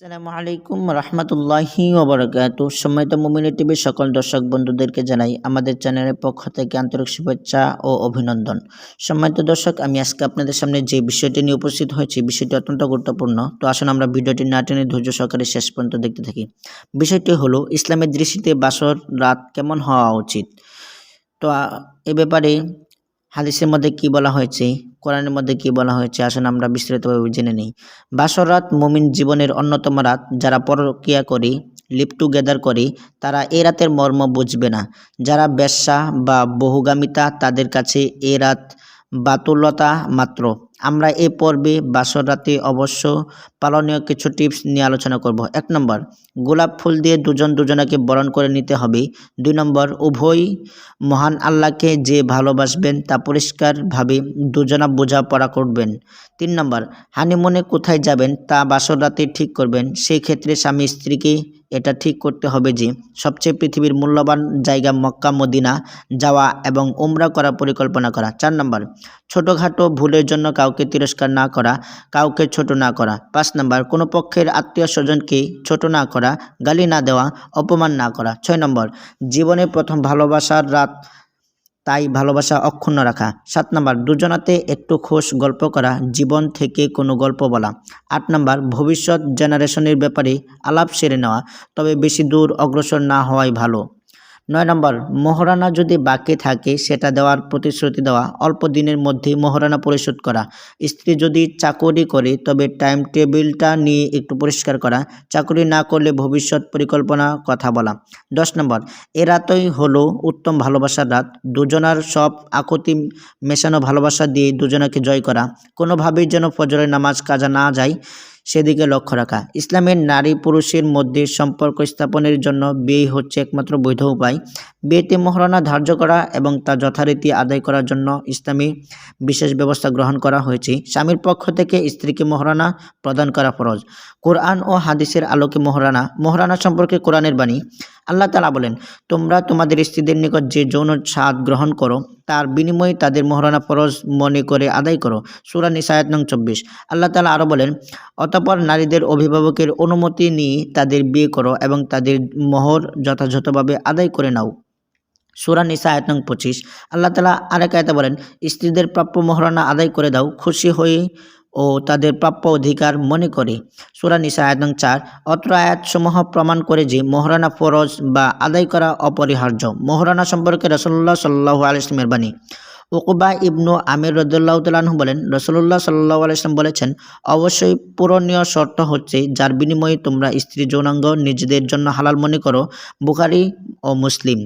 আসসালামু আলাইকুম রহমতুল্লাহি ওবরাকাত সম্মানিত মুমিনী টিভির সকল দর্শক বন্ধুদেরকে জানাই আমাদের চ্যানেলের পক্ষ থেকে আন্তরিক শুভেচ্ছা ও অভিনন্দন। সম্মানিত দর্শক, আমি আজকে আপনাদের সামনে যে বিষয়টি নিয়ে উপস্থিত হয়েছি, বিষয়টি অত্যন্ত গুরুত্বপূর্ণ। তো আসুন আমরা ভিডিওটি না টেনে ধৈর্য সহকারে শেষ পর্যন্ত দেখতে থাকি। বিষয়টি হলো, ইসলামের দৃষ্টিতে বাসর রাত কেমন হওয়া উচিত? তো এ ব্যাপারে হাদিসের মধ্যে কি বলা হয়েছে? কোরআনের মধ্যে কি বলা হয়েছে? আসলে আমরা বিস্তারিতভাবে জেনে নিই। বাসর রাত মুমিন জীবনের অন্যতম রাত, যারা পরক্রিয়া করি লিপ টুগেদার করি, তারা এ রাতের মর্ম বুঝবে না। যারা ব্যবসা বা বহুগামিতা, তাদের কাছে এ রাত বাতুলতা মাত্র। আমরা এ পর্বে বাসর রাতে অবশ্য পালনীয় কিছু টিপস নিয়ে আলোচনা করব। এক নম্বর, গোলাপ ফুল দিয়ে দুজন দুজনাকে বরণ করে নিতে হবে। দুই নম্বর, উভয় মহান আল্লাহকে যে ভালোবাসবেন তা পরিষ্কারভাবে দুজনা বোঝাপড়া করবেন। তিন নম্বর, হানিমুনে কোথায় যাবেন তা বাসর রাতে ঠিক করবেন। সেই ক্ষেত্রে স্বামী স্ত্রীকে এটা ঠিক করতে হবে যে সবচেয়ে পৃথিবীর মূল্যবান জায়গা মক্কা, মদিনা যাওয়া এবং উমরা করা পরিকল্পনা করা। চার নম্বর, ছোটোখাটো ভুলের জন্য কাউকে তিরস্কার না করা, কাউকে ছোট না করা। পাঁচ নম্বর, কোনো পক্ষের আত্মীয় স্বজনকে ছোট না করা, গালি না দেওয়া, অপমান না করা। ছয় নম্বর, জীবনে প্রথম ভালোবাসার রাত তাই ভালোবাসা অক্ষুণ্ণ রাখা। সাত নাম্বার, দুজনাতে একটু খোশ গল্প করা, জীবন থেকে কোনো গল্প বলা। আট নাম্বার, ভবিষ্যৎ জেনারেশনের ব্যাপারে আলাপ সেরে নেওয়া, তবে বেশি দূর অগ্রসর না হওয়াই ভালো। নয় নম্বর, মহারানা যদি বাকি থাকে, সেটা দেওয়ার প্রতিশ্রুতি দেওয়া। অল্প দিনের মধ্যে মহারানা পরিশোধ করা। স্ত্রী যদি চাকরি করে, তবে টাইম টেবিলটা নিয়ে একটু পরিষ্কার করা। চাকরি না করলে ভবিষ্যৎ পরিকল্পনা, কথা বলা। দশ নম্বর এ রাতই হলো উত্তম ভালোবাসার রাত। দুজনার সব আকুতি মেশানো ভালোবাসা দিয়ে দুজনাকে জয় করা। কোনোভাবেই যেন ফজরের নামাজ কাজা না যায়। সেদিকে লক্ষ্য রাখা। ইসলামের নারী পুরুষের মধ্যে সম্পর্ক স্থাপনের জন্য বিয়ে হচ্ছে একমাত্র বৈধ উপায়। বিয়েতে মহারণা ধার্য করা এবং তা যথারীতি আদায় করার জন্য ইসলামী বিশেষ ব্যবস্থা গ্রহণ করা হয়েছে। স্বামীর পক্ষ থেকে স্ত্রীকে মহারণা প্রদান করা ফরজ। কোরআন ও হাদিসের আলোকে মহারানা মহারানা সম্পর্কে কোরআনের বাণী। আল্লাহ তালা বলেন, তোমরা তোমাদের স্ত্রীদের নিকট যে যৌন স্বাদ গ্রহণ করো, তার বিনিময়ে তাদের মহারানা ফরজ মনে করে আদায় করো। সুরা নিসায়াত নং চব্বিশ। আল্লাহ তালা আরও বলেন, অতপর নারীদের অভিভাবকের অনুমতি নিয়ে তাদের বিয়ে করো এবং তাদের মোহর যথাযথভাবে আদায় করে নাও। সুরা নিসা আয়তন পঁচিশ। আল্লাহ তালা আরেক আয়তা বলেন, স্ত্রীদের প্রাপ্য মহারণা আদায় করে দাও, খুশি হয়ে ও তাদের প্রাপ্য অধিকার মনে করে। সুরা নিসা আয়তন চার, অত্র আয়াতসমূহ প্রমাণ করে যে মহারানা ফরজ বা আদায় করা অপরিহার্য। মহারানা সম্পর্কে রসল্লাহ সাল্লাহ আলিসমের বাণী। উকুবা ইবনু আমির রদুল্লাহ বলেন রসল্লাহ সাল্লাহ আলাইসলাম বলেছেন, অবশ্যই পূরণীয় শর্ত হচ্ছে, যার বিনিময়ে তোমরা স্ত্রী যৌনাঙ্গ নিজেদের জন্য হালাল মনে করো, বুখারি ও মুসলিম।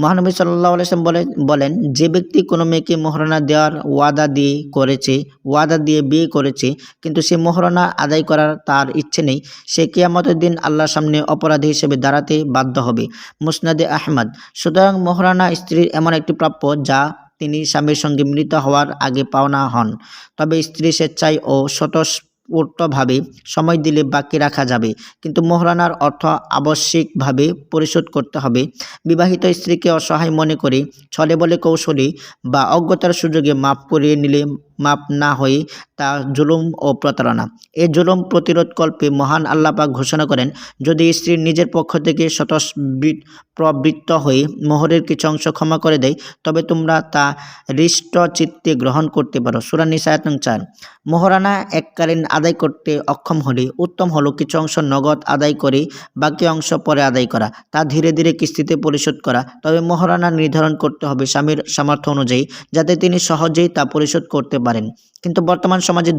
মহানবী সাল্লাহ আলাইসলাম বলে, বলেন, যে ব্যক্তি কোনো মেয়েকে মোহরানা দেওয়ার ওয়াদা দিয়ে করেছে, ওয়াদা দিয়ে বিয়ে করেছে, কিন্তু সে মোহরানা আদায় করার তার ইচ্ছে নেই, সে কিয়ামতের দিন আল্লাহর সামনে অপরাধী হিসেবে দাঁড়াতে বাধ্য হবে। মুসনাদে আহমদ, সুতরাং মোহরানা স্ত্রীর এমন একটি প্রাপ্য যা তিনি স্বামীর সঙ্গে মিলিত হওয়ার আগে পাওনা হন। তবে স্ত্রী স্বেচ্ছায় ও স্বতঃস্ফূর্তভাবে সময় দিলে বাকি রাখা যাবে। কিন্তু মোহরানার অর্থ আবশ্যিকভাবে পরিশোধ করতে হবে। বিবাহিত স্ত্রীকে অসহায় মনে করে ছলে বলে কৌশলে বা অজ্ঞতার সুযোগে মাফ করিয়ে নিলে মাপ না হয়ে তা জুলুম ও প্রতারণা। এই জুলুম প্রতিরোধকল্পে মহান আল্লাপাক ঘোষণা করেন, যদি স্ত্রী নিজের পক্ষ থেকে স্বতঃস্বৃ- প্রবৃত্ত হয়ে মোহরের কিছু অংশ ক্ষমা করে দেয়, তবে তোমরা তা হৃষ্ট চিত্তে গ্রহণ করতে পারো। সুরা নিসায়াত চার, মোহরানা এককালীন আদায় করতে অক্ষম হলে উত্তম হলো কিছু অংশ নগদ আদায় করে, বাকি অংশ পরে আদায় করা। তা ধীরে ধীরে কিস্তিতে পরিশোধ করা। তবে মোহরানা নির্ধারণ করতে হবে স্বামীর সামর্থ্য অনুযায়ী, যাতে তিনি সহজেই তা পরিশোধ করতে পারেন। কিন্তু বর্তমান সমাজে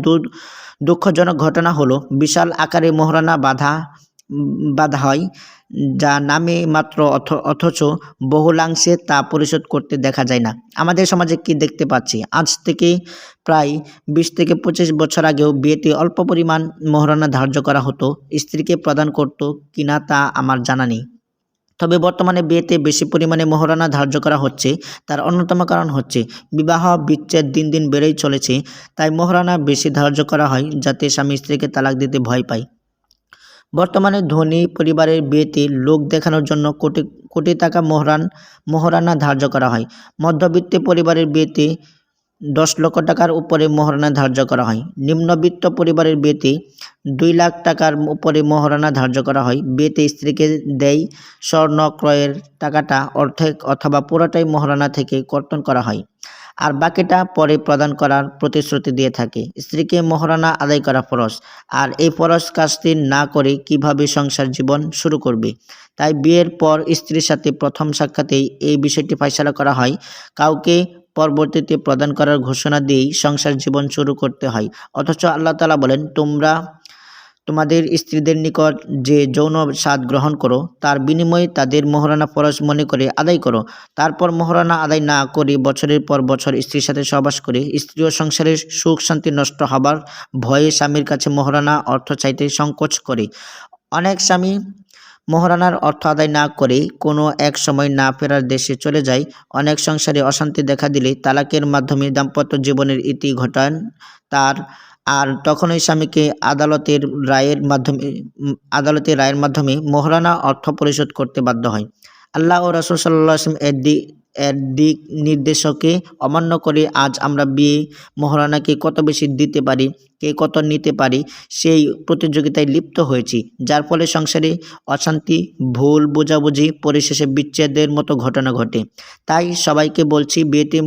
দুঃখজনক ঘটনা হলো, বিশাল আকারে মোহরানা বাধা বাধা হয়, যা নামে মাত্র অথ, অথচ বহুলাংশে তা পরিশোধ করতে দেখা যায় না। আমাদের সমাজে কি দেখতে পাচ্ছি? আজ থেকে প্রায় বিশ থেকে পঁচিশ বছর আগেও বিয়েতে অল্প পরিমাণ মোহরানা ধার্য করা হতো, স্ত্রীকে প্রদান করত কিনা তা আমার জানা নেই। তবে বর্তমানে বিয়েতে বেশি পরিমাণে মোহরানা ধার্য করা হচ্ছে। তার অন্যতম কারণ হচ্ছে, বিবাহ বিচ্ছেদ দিন দিন বেড়েই চলেছে, তাই মোহরানা বেশি ধার্য করা হয় যাতে স্বামী স্ত্রীকে তালাক দিতে ভয় পায়। বর্তমানে ধনী পরিবারের বিয়েতে লোক দেখানোর জন্য কোটি কোটি টাকা মোহরান মোহরানা ধার্য করা হয়। মধ্যবিত্ত পরিবারের বিয়েতে দশ লক্ষ টাকার উপরে মহারণা ধার্য করা হয়। নিম্নবিত্ত পরিবারের বিয়েতে দুই লাখ টাকার উপরে মহারণা ধার্য করা হয়। বিয়েতে স্ত্রীকে দেয় স্বর্ণ, ক্রয়ের টাকাটা, অর্ধেক অথবা পুরোটাই মহারণা থেকে কর্তন করা হয়। আর বাকিটা পরে প্রদান করার প্রতিশ্রুতি দিয়ে থাকে। স্ত্রীকে মহারণা আদায় করা ফরজ। আর এই ফরজ কাজটি না করে কীভাবে সংসার জীবন শুরু করবে? তাই বিয়ের পর স্ত্রীর সাথে প্রথম সাক্ষাতেই এই বিষয়টি ফয়সলা করা হয়। কাউকে পরবর্তীতে প্রদান করার ঘোষণা দিয়েই সংসার জীবন শুরু করতে হয়। অথচ আল্লাহ তালা বলেন, তোমরা তোমাদের স্ত্রীদের নিকট যে যৌন স্বাদ গ্রহণ করো, তার বিনিময়ে তাদের মোহরানা ফরজ মনে করে আদায় করো। তারপর মোহরানা আদায় না করে বছরের পর বছর স্ত্রীর সাথে সহবাস করে স্ত্রী ও সংসারের সুখ শান্তি নষ্ট হবার ভয়ে স্বামীর কাছে মোহরানা অর্থ চাইতে সংকোচ করে। অনেক স্বামী মোহরানার অর্থ আদায় না করে কোনো এক সময় না ফেরার দেশে চলে যায়। অনেক সংসারে অশান্তি দেখা দিলে তালাকের মাধ্যমে দাম্পত্য জীবনের ইতি ঘটান তার। আর তখনই স্বামীকে আদালতের রায়ের মাধ্যমে আদালতের রায়ের মাধ্যমে মহারানা অর্থ পরিশোধ করতে বাধ্য হয়। আল্লাহ ও রসুল সাল্লাহ আসলাম এর এর দিক নির্দেশকে অমান্য করে আজ আমরা বিয়ে মহারানাকে কত বেশি দিতে পারি, কে কত নিতে পারি, সেই প্রতিযোগিতায় লিপ্ত হয়েছি। যার ফলে সংসারে অশান্তি, ভুল বোঝাবুঝি, পরিশেষে বিচ্ছেদের মতো ঘটনা ঘটে। তাই সবাইকে বলছি, বিয়েতে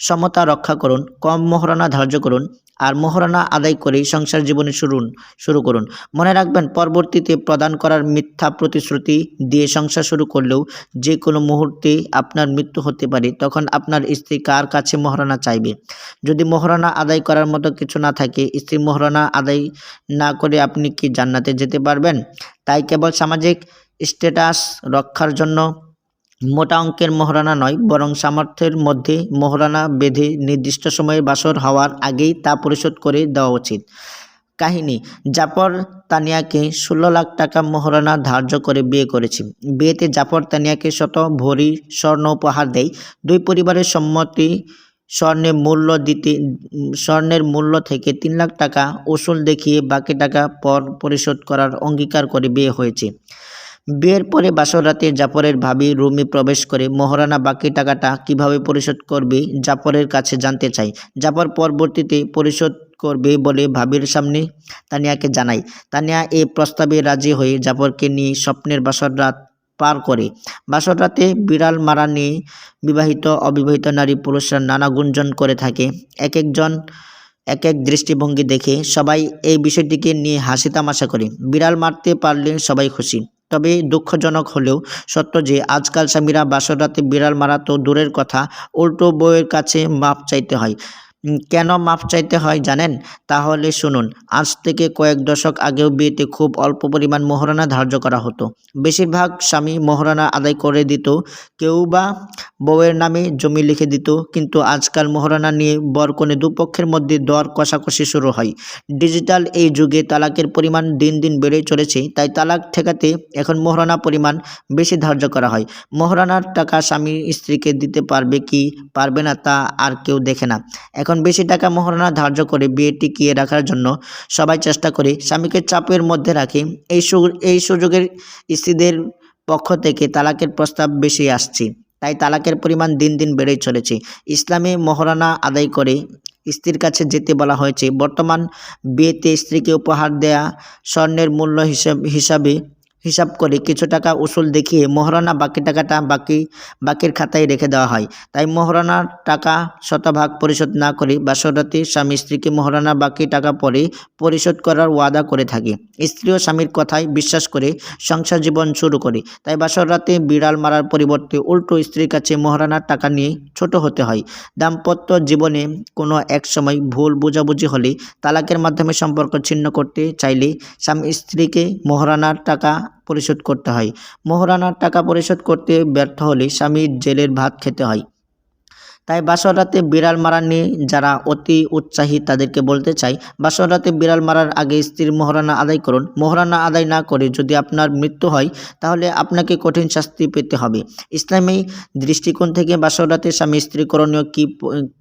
সমতা রক্ষা করুন, কম মহারণা ধার্য করুন। আর মোহরানা আদায় করেই সংসার জীবনে শুরুন, শুরু করুন। মনে রাখবেন, পরবর্তীতে প্রদান করার মিথ্যা প্রতিশ্রুতি দিয়ে সংসার শুরু করলেও যে কোনো মুহূর্তে আপনার মৃত্যু হতে পারে। তখন আপনার স্ত্রী কার কাছে মোহরানা চাইবে? যদি মোহরানা আদায় করার মতো কিছু না থাকে, স্ত্রী মোহরানা আদায় না করে আপনি কি জান্নাতে যেতে পারবেন? তাই কেবল সামাজিক স্ট্যাটাস রক্ষার জন্য মোটা অঙ্কের মোহরানা নয়, বরং সামর্থ্যের মধ্যে মোহরানা বেঁধে নির্দিষ্ট সময়ে বাসর হওয়ার আগেই তা পরিশোধ করে দেওয়া উচিত। কাহিনী, জাফর তানিয়াকে ষোলো লাখ টাকা মোহরানা ধার্য করে বিয়ে করেছে। বিয়েতে জাফর তানিয়াকে শত ভরি স্বর্ণ উপহার দেয়। দুই পরিবারের সম্মতি স্বর্ণের মূল্য দিতে, স্বর্ণের মূল্য থেকে তিন লাখ টাকা উসুল দেখিয়ে বাকি টাকা পর পরিশোধ করার অঙ্গীকার করে বিয়ে হয়েছে। বিয়ের পরে বাসর রাতে জাফরের ভাবি রুমে প্রবেশ করে, মোহরানা, বাকি টাকাটা কীভাবে পরিশোধ করবে? জাফরের কাছে জানতে চাই। জাফর পরবর্তীতে, পরিশোধ করবে বলে ভাবির সামনে? তানিয়াকে জানায় তানিয়া এই প্রস্তাবে রাজি হয়ে জাফরকে নিয়ে স্বপ্নের বাসর রাত পার করে। বাসর রাতে বিড়াল মারা নিয়ে বিবাহিত, অবিবাহিত নারী পুরুষরা নানা গুঞ্জন করে থাকে। এক একজন, এক এক দৃষ্টিভঙ্গি দেখে সবাই এই বিষয়টিকে নিয়ে হাসি তামাশা করে। বিড়াল মারতে পারলে সবাই খুশি। তবে দুঃখজনক হলেও সত্য যে আজকাল স্বামীরা বাসর রাতে বিড়াল মারা তো দূরের কথা, উল্টো বউয়ের কাছে মাপ চাইতে হয়। কেন মাপ চাইতে হয় জানেন? তাহলে শুনুন, আজ থেকে কয়েক দশক আগেও বিয়েতে খুব অল্প পরিমাণ মোহরানা ধার্য করা হতো। বেশিরভাগ স্বামী মোহরানা আদায় করে দিত, কেউ বা বউয়ের নামে জমি লিখে দিত, কিন্তু আজকাল মোহরানা নিয়ে বরকনে দুপক্ষের মধ্যে দর কষাকষি শুরু হয়। ডিজিটাল এই যুগে তালাকের পরিমাণ দিন দিন বেড়ে চলেছে, তাই তালাক ঠেকাতে এখন মোহরানা পরিমাণ বেশি ধার্য করা হয়। মোহরানার টাকা স্বামী স্ত্রীকে দিতে পারবে কি পারবে না তা আর কেউ দেখে না। এখন বেশি টাকা মোহরানা ধার্য করে বিয়ে টিকিয়ে রাখার জন্য সবাই চেষ্টা করে স্বামীকে চাপের মধ্যে রাখে। এই এই সুযোগের স্ত্রীদের পক্ষ থেকে তালাকের প্রস্তাব বেশি আসছে। তাই তালাকের পরিমাণ দিন দিন বেড়েই চলেছে। ইসলামে মহারানা আদায় করে স্ত্রীর কাছে যেতে বলা হয়েছে। বর্তমান বিয়েতে স্ত্রীকে উপহার দেয়া স্বর্ণের মূল্য হিসাব হিসাবে করে কিছু টাকা উসুল দেখিয়ে মহারানা বাকি টাকাটা বাকি, বাকির খাতায় রেখে দেওয়া হয়। তাই মহারানার টাকা শতভাগ পরিশোধ না করে বাসরাতে স্বামী স্ত্রীকে মহারানা বাকি টাকা পরে পরিশোধ করার ওয়াদা করে থাকে। স্ত্রী ও স্বামীর কথায় বিশ্বাস করে সংসার জীবন শুরু করে। তাই বাসর রাতে বিড়াল মারার পরিবর্তে উল্টো স্ত্রীর কাছে মহারানার টাকা নিয়ে ছোট হতে হয়। দাম্পত্য জীবনে কোনো এক সময় ভুল বোঝাবুঝি হলে তালাকের মাধ্যমে সম্পর্ক ছিন্ন করতে চাইলে স্বামী স্ত্রীকে মহারানার টাকা পরিশোধ করতে হয়। মহারানার টাকা পরিশোধ করতে ব্যর্থ হলে স্বামীর জেলের ভাত খেতে হয়। তাই বাসর রাতে বিড়াল মারা নিয়ে যারা অতি উৎসাহী তাদেরকে বলতে চাই, বাসর রাতে বিড়াল মারার আগে স্ত্রীর মহারানা আদায় করুন। মহারানা আদায় না করে যদি আপনার মৃত্যু হয়, তাহলে আপনাকে কঠিন শাস্তি পেতে হবে। ইসলামী দৃষ্টিকোণ থেকে বাসর রাতে স্বামী স্ত্রী করণীয় কী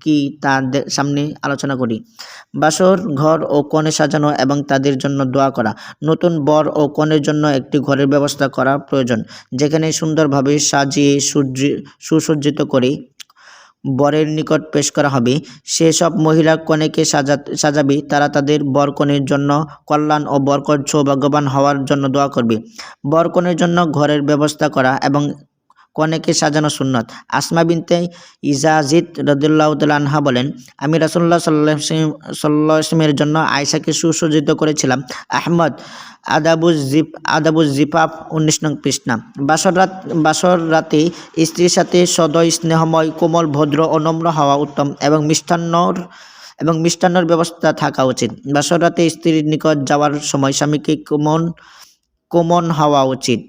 কী তা সামনে আলোচনা করি। বাসর ঘর ও কনে সাজানো এবং তাদের জন্য দোয়া করা। নতুন বর ও কনের জন্য একটি ঘরের ব্যবস্থা করা প্রয়োজন, যেখানে সুন্দরভাবে সাজিয়ে সজ্জি সুসজ্জিত করে বরের নিকট পেশ করা হবে। সেসব মহিলা কনেকে সাজা, সাজাবে, তারা তাদের বরকনের জন্য কল্যাণ ও বরকত সৌভাগ্যবান হওয়ার জন্য দোয়া করবে। বরকনের জন্য ঘরের ব্যবস্থা করা এবং কনেকে সাজানো সুন্নত। আসমা বিনতে ইজাজিদ রদুল্লাহ আনহা বলেন, আমি রাসুল্লাহ সাল্লাহ সাল্লামের জন্য আয়সাকে সুসজ্জিত করেছিলাম। আহমদ আদাবুজ জিপ আদাবুজ জিপাপ উনিশ নং পৃষ্ঠা। বাসর রাত, বাসর রাতে স্ত্রীর সাথে সদয়, স্নেহময়, কোমল, ভদ্র ও নম্র হওয়া উত্তম এবং মিষ্টান্নর এবং মিষ্টান্নর ব্যবস্থা থাকা উচিত। বাসর রাতে স্ত্রীর নিকট যাওয়ার সময় স্বামীকে কোমন কোমন হওয়া উচিত।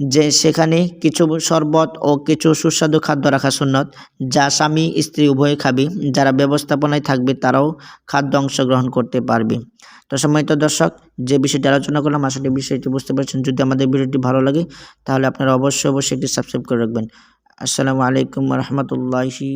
যে সেখানে কিছু শরবত ও কিছু সুস্বাদু খাদ্য রাখা সুন্নত, যা স্বামী, স্ত্রী উভয়ে খাবে। যারা ব্যবস্থাপনায় থাকবে, তারাও খাদ্য অংশগ্রহণ করতে পারবে। তো সম্মানিত দর্শক, যে বিষয়টি আলোচনা করলাম আসলে বিষয়টি বুঝতে পারছেন। যদি আমাদের ভিডিওটি ভালো লাগে, তাহলে আপনারা অবশ্যই অবশ্যই একটি সাবস্ক্রাইব করে রাখবেন। আসসালামু আলাইকুম রহমতুল্লাহি